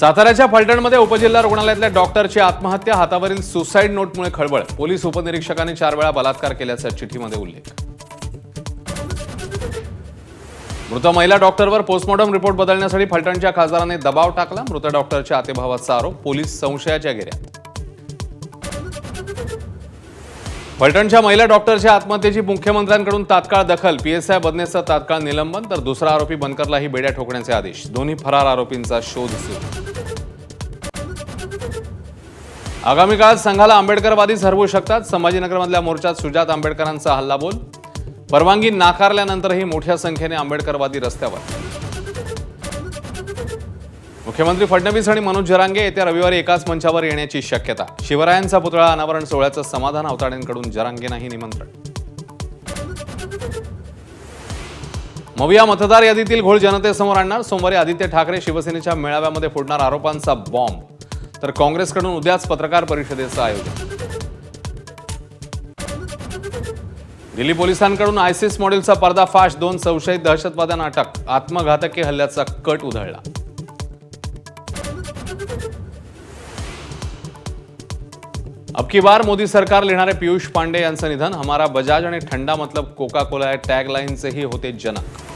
साताऱ्याच्या फलटणमध्ये उपजिल्हा रुग्णालयातल्या डॉक्टरची आत्महत्या हातावरील सुसाईड नोटमुळे खळबळ. पोलीस उपनिरीक्षकाने चार वेळा बलात्कार केल्याचा चिठ्ठीमध्ये उल्लेख. मृत महिला डॉक्टरवर पोस्टमॉर्टम रिपोर्ट बदलण्यासाठी फलटणच्या खासदाराने दबाव टाकला. मृत डॉक्टरच्या आतेभावाचा आरोप पोलीस संशयाच्या घेऱ्यात फलटणच्या महिला डॉक्टरच्या आत्महत्येची मुख्यमंत्र्यांकडून तात्काळ दखल. पीएसआय बदनेचं तात्काळ निलंबन तर दुसरा आरोपी बनकरलाही बेड्या ठोकण्याचे आदेश. दोन्ही फरार आरोपींचा शोध सुरू. आगामी काळात संघाला आंबेडकरवादीच हरवू शकतात. संभाजीनगरमधल्या मोर्चात सुजात आंबेडकरांचा हल्लाबोल परवानगी नाकारल्यानंतरही मोठ्या संख्येने आंबेडकरवादी रस्त्यावर. मुख्यमंत्री फडणवीस आणि मनोज जरांगे येत्या रविवारी एकाच मंचावर येण्याची शक्यता. शिवरायांचा पुतळा अनावरण सोहळ्याचं समाधान अवताडेंकडून जरांगेंनाही निमंत्रण. मविया मतदार यादीतील घोळ जनतेसमोर आणणार. सोमवारी आदित्य ठाकरे शिवसेनेच्या मेळाव्यामध्ये फोडणार आरोपांचा बॉम्ब. तर काँग्रेसकडून उद्याच पत्रकार परिषदेचं आयोजन. दिल्ली पोलिसांकडून आयसिस मॉडेलचा पर्दाफाश दोन संशयित दहशतवाद्यांना अटक. आत्मघातकी हल्ल्याचा कट उधळला. अबकी बार मोदी सरकार लिहिणारे पियुष पांडे यांचं निधन हमारा बजाज आणि ठंडा मतलब कोका कोला या टॅगलाईनचेही होते जनक